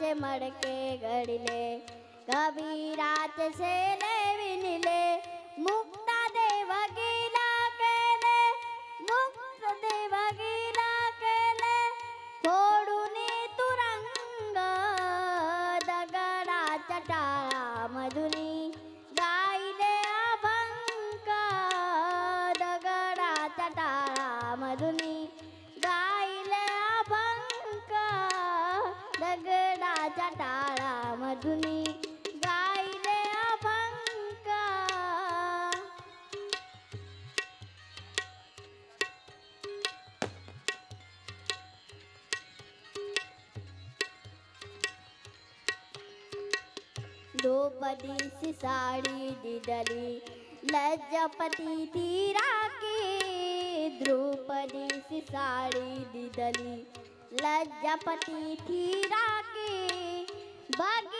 सोन्याचे मडके घडले कबीराचे शेले विणले दगडाच्या टाळामधून गायले अभंग. द्रौपदीची साडी दिदली लज्जपती ती राखी. द्रौपदीची साडी दिदली लज्जपती थी राखी भगीरथ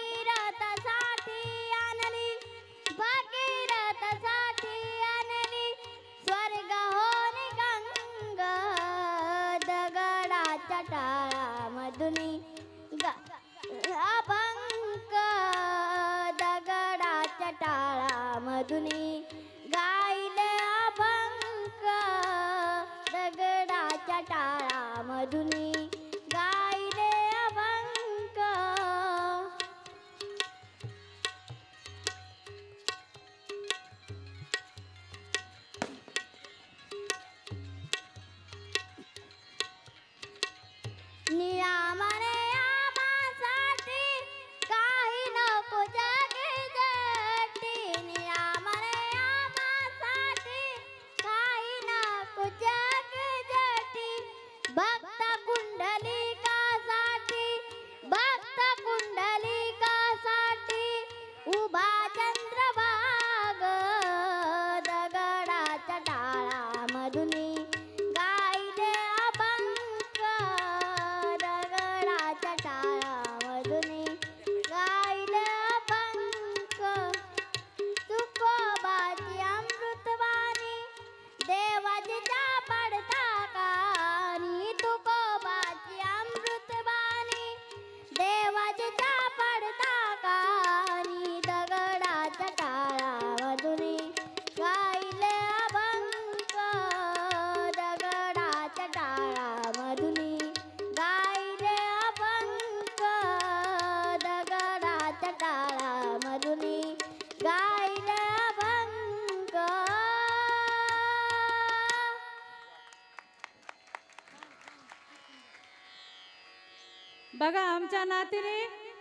बघा आमच्या नातीने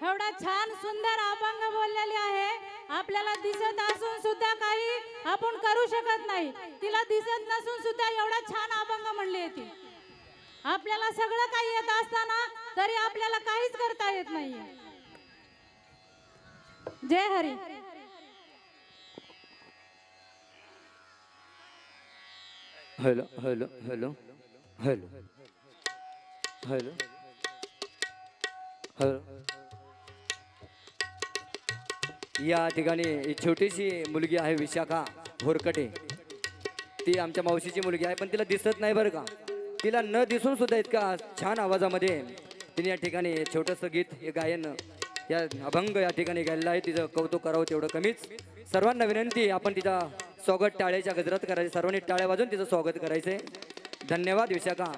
एवढा छान सुंदर अभंग बोललेली आहे. आपल्याला दिसत असून सुद्धा काही आपण करू शकत नाही. तिला दिसत नसून सुद्धा एवढा छान अभंग म्हणली ती. आपल्याला सगळं काही येत असताना तरी आपल्याला काहीच करता येत नाही. जय Hari. Hello hello hello hello hello. Hello या ठिकाणी एक छोटीशी मुलगी आहे विशाखा होरकटे. ती आमच्या मावशीची मुलगी आहे पण तिला दिसत नाही बरं का. तिला न दिसून सुद्धा इतका छान आवाजामध्ये तिने या ठिकाणी छोटंसं गीत हे गायन या अभंग या ठिकाणी गायलेलं आहे. तिचं कौतुक करावं तेवढं कमीच. सर्वांना विनंती आपण तिचा स्वागत टाळ्याच्या गजरात करायचं. सर्वांनी टाळ्या वाजून तिचं स्वागत करायचंय. धन्यवाद विशाखा.